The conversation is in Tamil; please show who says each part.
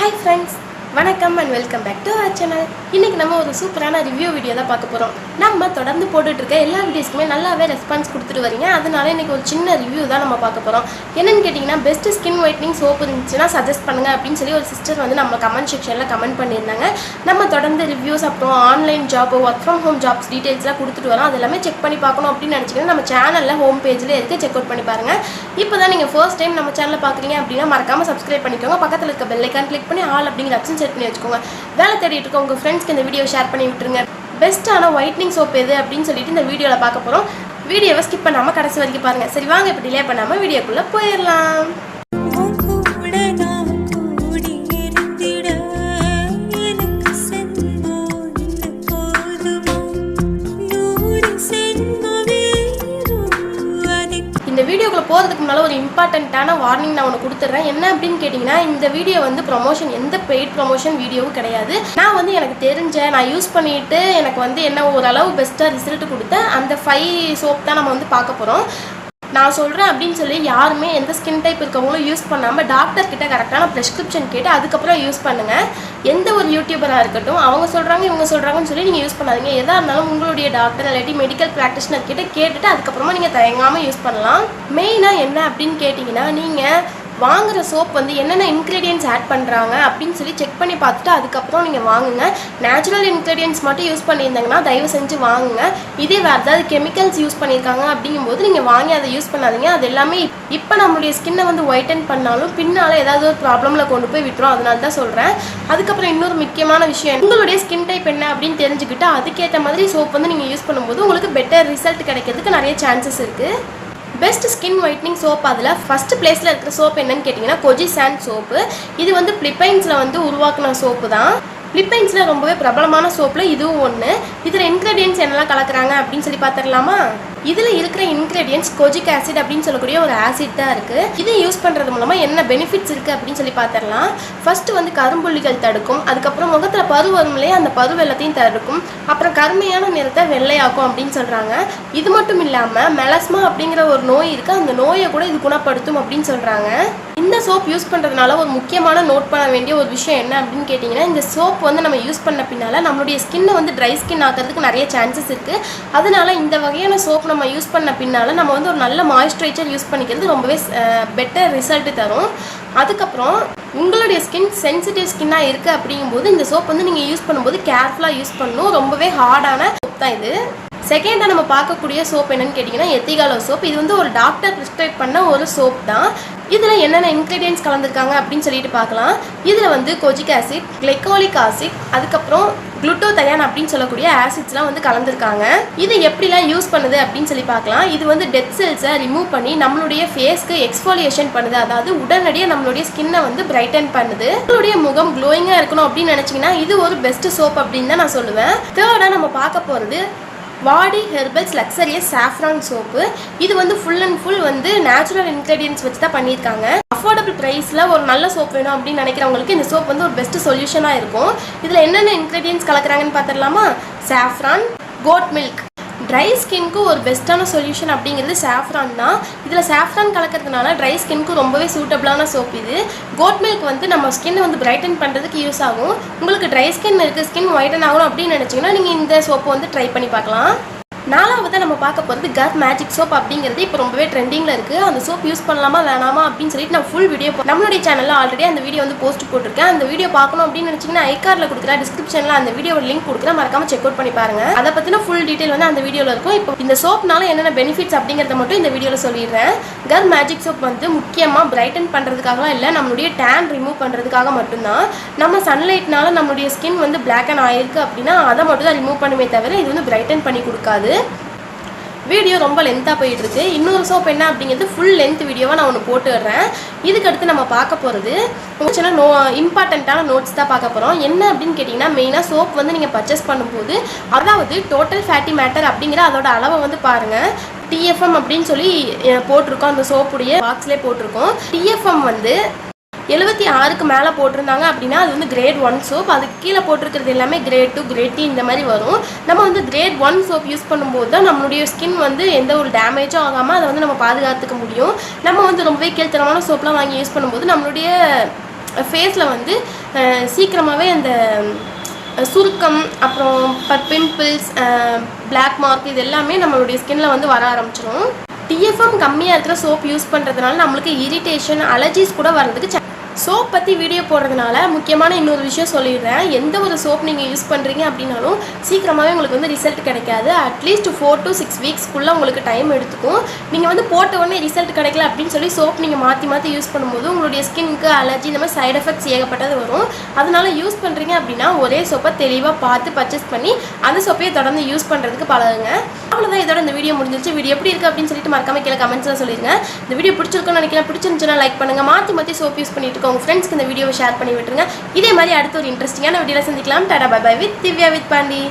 Speaker 1: ஹாய் ஃப்ரெண்ட்ஸ் வணக்கம் and welcome back to our channel இன்றைக்கி நம்ம ஒரு சூப்பரான ரிவ்யூ வீடியோ தான் பார்க்க போகிறோம் நம்ம தொடர்ந்து போட்டுட்டு இருக்க எல்லா வீடியோஸ்க்குமே நல்லாவே ரெஸ்பான்ஸ் கொடுத்துட்டு வரீங்க. அதனால இன்றைக்கி ஒரு சின்ன ரிவ்யூ தான் நம்ம பார்க்க போகிறோம் என்னன்னு கேட்டிங்கன்னா பெஸ்ட் ஸ்கின் ஒயிட்னிங் சோப்பு இருந்துச்சுன்னா சஜஸ்ட் பண்ணுங்க அப்படின்னு சொல்லி ஒரு சிஸ்டர் வந்து நம்ம கமெண்ட் செக்ஷனில் கமெண்ட் பண்ணியிருந்தாங்க. நம்ம தொடர்ந்து ரிவ்யூஸ் அப்புறம் online job work from home jobs டீட்டெயில்ஸ்லாம் கொடுத்துட்டு வரோம். அது எல்லாமே செக் பண்ணி பார்க்கணும் அப்படின்னு நினச்சிங்கன்னா நம்ம சேனலில் ஹோம் பேஜில் இருக்குது செக் அவுட் பண்ணி பாருங்கள் இப்போ தான் நீங்கள் ஃபர்ஸ்ட் டைம் நம்ம சேனலில் பார்க்குறீங்க அப்படின்னா மறக்காமல் சப்ஸ்கிரைப் பண்ணிக்கோங்க. பக்கத்தில் இருக்க பெல்லைக்கான் கிளிக் பண்ணி ஆல் அப்படிங்கிற ஆப்ஷன் செட் பண்ணி வச்சுக்கோங்க. வேலை தேடிட்டு இருக்க உங்கள் ஃப்ரெண்ட்ஸ் ஃப்ரெண்ட்ஸ்க்கு இந்த வீடியோ ஷேர் பண்ணி விட்டுருங்க. பெஸ்ட்டான ஒயிட்னிங் சோப் எது அப்படின்னு சொல்லிட்டு இந்த வீடியோவில் பார்க்க போகிறோம் வீடியோவை ஸ்கிப் பண்ணாமல் கடைசி வரைக்கும் பாருங்கள் சரி வாங்க இப்போ டிலே பண்ணாமல் வீடியோக்குள்ளே போயிடலாம். இந்த போகிறதுக்கு முன்னால் ஒரு இம்பார்ட்டண்ட்டான வார்னிங் நான் ஒன்று கொடுத்துட்றேன் என்ன அப்படின்னு கேட்டிங்கன்னா இந்த வீடியோ வந்து ப்ரொமோஷன் எந்த பெய்ட் ப்ரொமோஷன் வீடியோவும் கிடையாது. நான் வந்து எனக்கு தெரிஞ்ச நான் யூஸ் பண்ணிட்டு எனக்கு வந்து என்ன ஓரளவு பெஸ்ட்டாக ரிசல்ட் கொடுத்தேன் அந்த ஃபைவ் சோப் தான் நம்ம வந்து பார்க்க போகிறோம் நான் சொல்கிறேன் அப்படின்னு சொல்லி யாருமே எந்த ஸ்கின் டைப் இருக்கவங்களும் யூஸ் பண்ணாமல் டாக்டர் கிட்ட கரெக்டான ப்ரெஸ்கிரிப்ஷன் கேட்டு அதுக்கப்புறம் யூஸ் பண்ணுங்கள் எந்த ஒரு யூடியூபராக இருக்கட்டும் அவங்க சொல்கிறாங்க இவங்க சொல்கிறாங்கன்னு சொல்லி நீங்கள் யூஸ் பண்ணாதீங்க. எதாக இருந்தாலும் உங்களுடைய டாக்டர் இல்லாட்டி மெடிக்கல் ப்ராக்டிஷனர் கிட்ட கேட்டுட்டு அதுக்கப்புறமா நீங்கள் தயங்காமல் யூஸ் பண்ணலாம். மெயினாக என்ன அப்படின்னு கேட்டிங்கன்னா நீங்கள் வாங்குற சோப் வந்து என்னென்ன இன்க்ரீடியன்ஸ் ஆட் பண்ணுறாங்க அப்படின்னு சொல்லி செக் பண்ணி பார்த்துட்டு அதுக்கப்புறம் நீங்கள் வாங்குங்க. நேச்சுரல் இன்க்ரீடியன்ஸ் மட்டும் யூஸ் பண்ணியிருந்தாங்கன்னா தயவு செஞ்சு வாங்குங்க. இதே வேறு ஏதாவது கெமிக்கல்ஸ் யூஸ் பண்ணியிருக்காங்க அப்படிங்கும்போது நீங்கள் வாங்கி அதை யூஸ் பண்ணாதீங்க. அது எல்லாமே இப்போ நம்மளுடைய ஸ்கின்னை வந்து ஒயிட்டன் பண்ணாலும் பின்னால் ஏதாவது ஒரு ப்ராப்ளமில் கொண்டு போய் விட்டுரும். அதனால தான் சொல்கிறேன் அதுக்கப்புறம் இன்னொரு முக்கியமான விஷயம் உங்களுடைய ஸ்கின் டைப் என்ன அப்படின்னு தெரிஞ்சுக்கிட்டு அதுக்கேற்ற மாதிரி சோப் வந்து நீங்கள் யூஸ் பண்ணும்போது உங்களுக்கு பெட்டர் ரிசல்ட் கிடைக்கிறதுக்கு நிறைய சான்சஸ் இருக்குது பெஸ்ட் ஸ்கின் ஒயிட்னிங் சோப் அதில் ஃபஸ்ட்டு பிளேஸில் இருக்கிற சோப் என்னன்னு கேட்டிங்கன்னா கொஜி சாண்ட் சோப்பு இது வந்து பிளிப்பைன்ஸில் வந்து உருவாக்குன சோப்பு தான். பிளிப்பைன்ஸில் ரொம்பவே பிரபலமான சோப்பில் இதுவும் ஒன்று இதில் இன்க்ரீடியன்ஸ் என்னெல்லாம் கலக்குறாங்க அப்படின்னு சொல்லி பார்த்துடலாமா? இதில் இருக்கிற இன்க்ரீடியன்ஸ் கொஜிக் ஆசிட் அப்படின்னு சொல்லக்கூடிய ஒரு ஆசிட் தான் இருக்குது இதை யூஸ் பண்ணுறது மூலமாக என்ன பெனிஃபிட்ஸ் இருக்குது அப்படின்னு சொல்லி பார்த்துடலாம் ஃபஸ்ட்டு வந்து கரும்புள்ளிகள் தடுக்கும். அதுக்கப்புறம் முகத்தில் பரு வரும் இல்லையா அந்த பரு வெள்ளத்தையும் தடுக்கும். அப்புறம் கருமையான நிறத்தை வெள்ளையாக்கும் அப்படின்னு சொல்கிறாங்க இது மட்டும் இல்லாமல் மெலஸ்மா அப்படிங்கிற ஒரு நோய் இருக்குது அந்த நோயை கூட இது குணப்படுத்தும் அப்படின்னு சொல்கிறாங்க இந்த சோப் யூஸ் பண்ணுறதுனால ஒரு முக்கியமான நோட் பண்ண வேண்டிய ஒரு விஷயம் என்ன அப்படின்னு கேட்டிங்கன்னா இந்த சோப் வந்து நம்ம யூஸ் பண்ண பின்னால் நம்மளுடைய ஸ்கின்னை வந்து ட்ரை ஸ்கின் ஆகிறதுக்கு நிறைய சான்சஸ் இருக்குது அதனால இந்த வகையான சோப் நம்ம யூஸ் பண்ண பின்னால் நம்ம வந்து ஒரு நல்ல மாய்ஸ்சரைசர் யூஸ் பண்ணிக்கிறது ரொம்பவே பெட்டர் ரிசல்ட்டு தரும். அதுக்கப்புறம் உங்களுடைய ஸ்கின் சென்சிட்டிவ் ஸ்கின்னாக இருக்குது அப்படிங்கும்போது இந்த சோப் வந்து நீங்கள் யூஸ் பண்ணும்போது கேர்ஃபுல்லாக யூஸ் பண்ணணும். ரொம்பவே ஹார்டான சோப் தான் இது. செகண்டாக நம்ம பார்க்கக்கூடிய சோப் என்னன்னு கேட்டிங்கன்னா எத்திகாலோ சோப் இது வந்து ஒரு டாக்டர் ப்ரிஸ்கிரைப் பண்ண ஒரு சோப் தான். இதில் என்னென்ன இன்க்ரீடியன்ஸ் கலந்துருக்காங்க அப்படின்னு சொல்லிட்டு பார்க்கலாம். இதில் வந்து கொஜிக் ஆசிட் கிளைக்கோலிக் ஆசிட் அதுக்கப்புறம் குளுட்டோதயான் அப்படின்னு சொல்லக்கூடிய ஆசிட்ஸ்லாம் வந்து கலந்துருக்காங்க. இது எப்படிலாம் யூஸ் பண்ணுது அப்படின்னு சொல்லி பார்க்கலாம். இது வந்து டெத் செல்ஸை ரிமூவ் பண்ணி நம்மளுடைய ஃபேஸ்க்கு எக்ஸ்ஃபோலியேஷன் பண்ணுது. அதாவது உடனடியாக நம்மளுடைய ஸ்கின்னை வந்து பிரைட்டன் பண்ணுது. நம்மளுடைய முகம் க்ளோயிங்காக இருக்கணும் அப்படின்னு நினச்சிங்கன்னா இது ஒரு பெஸ்ட் சோப் அப்படின்னு தான் நான் சொல்லுவேன். தேர்டாக நம்ம பார்க்க போகிறது வாடி ஹெர்பல்ஸ் லக்ஸரியஸ் சாஃப்ரான் சோப்பு இது வந்து ஃபுல் அண்ட் ஃபுல் வந்து நேச்சுரல் இன்க்ரீடியன்ஸ் வச்சு தான் பண்ணியிருக்காங்க. அஃபோர்டபுள் ப்ரைஸில் ஒரு நல்ல சோப் வேணும் அப்படின்னு நினைக்கிறவங்களுக்கு இந்த சோப் வந்து ஒரு பெஸ்ட் சொல்யூஷனாக இருக்கும். இதில் என்னென்ன இன்க்ரீடியன்ஸ் கலக்குறாங்கன்னு பார்த்துடலாமா? சாஃப்ரான் கோட் மில்க் ட்ரை ஸ்கின்க்கு ஒரு பெஸ்ட்டான சொல்யூஷன் அப்படிங்கிறது சாஃப்ரான் தான். இதில் சாஃப்ரான் கலக்கிறதுனால ட்ரை ஸ்கின்க்கு ரொம்பவே சூட்டபிளான சோப் இது. கோட் மில்க் வந்து நம்ம ஸ்கின்னை வந்து பிரைட்டன் பண்ணுறதுக்கு யூஸ் ஆகும். உங்களுக்கு ட்ரை ஸ்கின் இருக்குது ஸ்கின் ஒயிட்டன் ஆகணும் அப்படின்னு நினச்சிங்கன்னா நீங்கள் இந்த சோப்பை வந்து ட்ரை பண்ணி பார்க்கலாம். நாலாவது நம்ம பார்க்க போகிறது கர் மேஜிக் சோப் அப்படிங்கிறது இப்போ ரொம்பவே ட்ரெண்டிங்கில் இருக்குது அந்த சோப் யூஸ் பண்ணலாமா வேணாமா அப்படின்னு சொல்லிட்டு நான் ஃபுல் வீடியோ நம்மளுடைய சேனலில் ஆல்ரெடி அந்த வீடியோ வந்து போஸ்ட் போட்டிருக்கேன். அந்த வீடியோ பார்க்கணும் அப்படின்னு நினச்சிங்கன்னா ஐகார்டில் கொடுக்குற டிஸ்கிரிப்ஷனில் அந்த வீடியோட லிங்க் கொடுக்குறேன். மறக்காம செக் அவுட் பண்ணி பாருங்க. அதை பற்றின ஃபுல் டீட்டெயில் வந்து அந்த வீடியோவில் இருக்கும். இப்போ இந்த சோப்னால என்னென்ன பெனிஃபிட்ஸ் அப்படிங்கிறத மட்டும் இந்த வீடியோவில் சொல்லிடுறேன். கர் மேஜிக் சோப் வந்து முக்கியமாக பிரைட்டன் பண்ணுறதுக்காகலாம் இல்லை நம்மளுடைய டேன் ரிமூவ் பண்ணுறதுக்காக மட்டும்தான். நம்ம சன்லைட்னால நம்மளுடைய ஸ்கின் வந்து பிளாக் அண்ட் ஆயிருக்கு அப்படின்னா அதை மட்டும் தான் ரிமூவ் பண்ணுமே தவிர இது வந்து பிரைட்டன் பண்ணி கொடுக்காது. வீடியோ ரொம்ப லென்த்தாக போயிட்டுருக்கு. இன்னொரு சோப் என்ன அப்படிங்கிறது ஃபுல் லென்த் வீடியோவாக நான் ஒன்று போட்டுடுறேன். இதுக்கடுத்து நம்ம பார்க்க போகிறது சின்ன நோ இம்பார்ட்டண்ட்டான நோட்ஸ் தான் பார்க்க போகிறோம் என்ன அப்படின்னு கேட்டிங்கன்னா மெயினாக சோப் வந்து நீங்கள் பர்ச்சேஸ் பண்ணும்போது அதாவது டோட்டல் ஃபேட்டி மேட்டர் அப்படிங்கிற அதோட அளவை வந்து பாருங்கள் டிஎஃப்எம் அப்படின்னு சொல்லி போட்டிருக்கோம். அந்த சோப்புடைய பாக்ஸ்லேயே போட்டிருக்கோம். டிஎஃப்எம் வந்து எழுபத்தி ஆறுக்கு மேலே போட்டிருந்தாங்க அப்படின்னா அது வந்து கிரேட் ஒன் சோப் அதுக்கு கீழே போட்டிருக்கிறது எல்லாமே கிரேட் டூ கிரேட் டி இந்த மாதிரி வரும். நம்ம வந்து கிரேட் ஒன் சோப் யூஸ் பண்ணும்போது தான் நம்மளுடைய ஸ்கின் வந்து எந்த ஒரு டேமேஜும் ஆகாமல் அதை வந்து நம்ம பாதுகாத்துக்க முடியும். நம்ம வந்து ரொம்பவே கேள்த்தனமான சோப்லாம் வாங்கி யூஸ் பண்ணும்போது நம்மளுடைய ஃபேஸில் வந்து சீக்கிரமாகவே அந்த சுருக்கம் அப்புறம் பிம்பிள்ஸ் பிளாக் மார்க் இது எல்லாமே நம்மளுடைய ஸ்கின்ல வந்து வர ஆரம்பிச்சிடும் டிஎஃப்எம் கம்மியாக இருக்கிற சோப் யூஸ் பண்ணுறதுனால நம்மளுக்கு இரிட்டேஷன் அலர்ஜிஸ் கூட வர்றதுக்கு சோப் பற்றி வீடியோ போடுறதுனால முக்கியமான இன்னொரு விஷயம் சொல்லிடுறேன். எந்த ஒரு சோப் நீங்கள் யூஸ் பண்ணுறீங்க அப்படின்னாலும் சீக்கிரமாகவே உங்களுக்கு வந்து ரிசல்ட் கிடைக்காது. At least four to six வீக்ஸ்க்குள்ளே உங்களுக்கு டைம் எடுத்துக்கும். நீங்கள் வந்து போட்ட உடனே ரிசல்ட் கிடைக்கல அப்படின்னு சொல்லி சோப் நீங்கள் மாற்றி மாற்றி யூஸ் பண்ணும்போது உங்களுடைய ஸ்கின்க்கு அலர்ஜி இந்த மாதிரி சைடு எஃபெக்ட்ஸ் ஏகப்பட்டது வரும். அதனால யூஸ் பண்ணுறீங்க அப்படின்னா ஒரே சோப்பை தெளிவாக பார்த்து பர்ச்சேஸ் பண்ணி அந்த சோப்பையை தொடர்ந்து யூஸ் பண்ணுறதுக்கு பழகுங்க. அவ்வளோதான் இதோட இந்த வீடியோ முடிஞ்சிருச்சு. வீடியோ எப்படி இருக்குது அப்படின்னு சொல்லிட்டு மறக்காம கீழே கமெண்ட்ஸில் சொல்லிடுங்க. இந்த வீடியோ பிடிச்சிருக்குன்னு நினைக்கிறேன். பிடிச்சிருந்துச்சுன்னா லைக் பண்ணுங்கள் மாற்றி மாற்றி சோப் யூஸ் பண்ணிட்டு உங்க உங்கள் ஃப்ரெண்ட்ஸ்க்கு இந்த வீடியோவை ஷேர் பண்ணி விட்டுருங்க. இதே மாதிரி அடுத்த ஒரு இன்ட்ரெஸ்டிங்கான வீடியோவில் சந்திக்கலாம். Tata bye bye with Divya with Pandi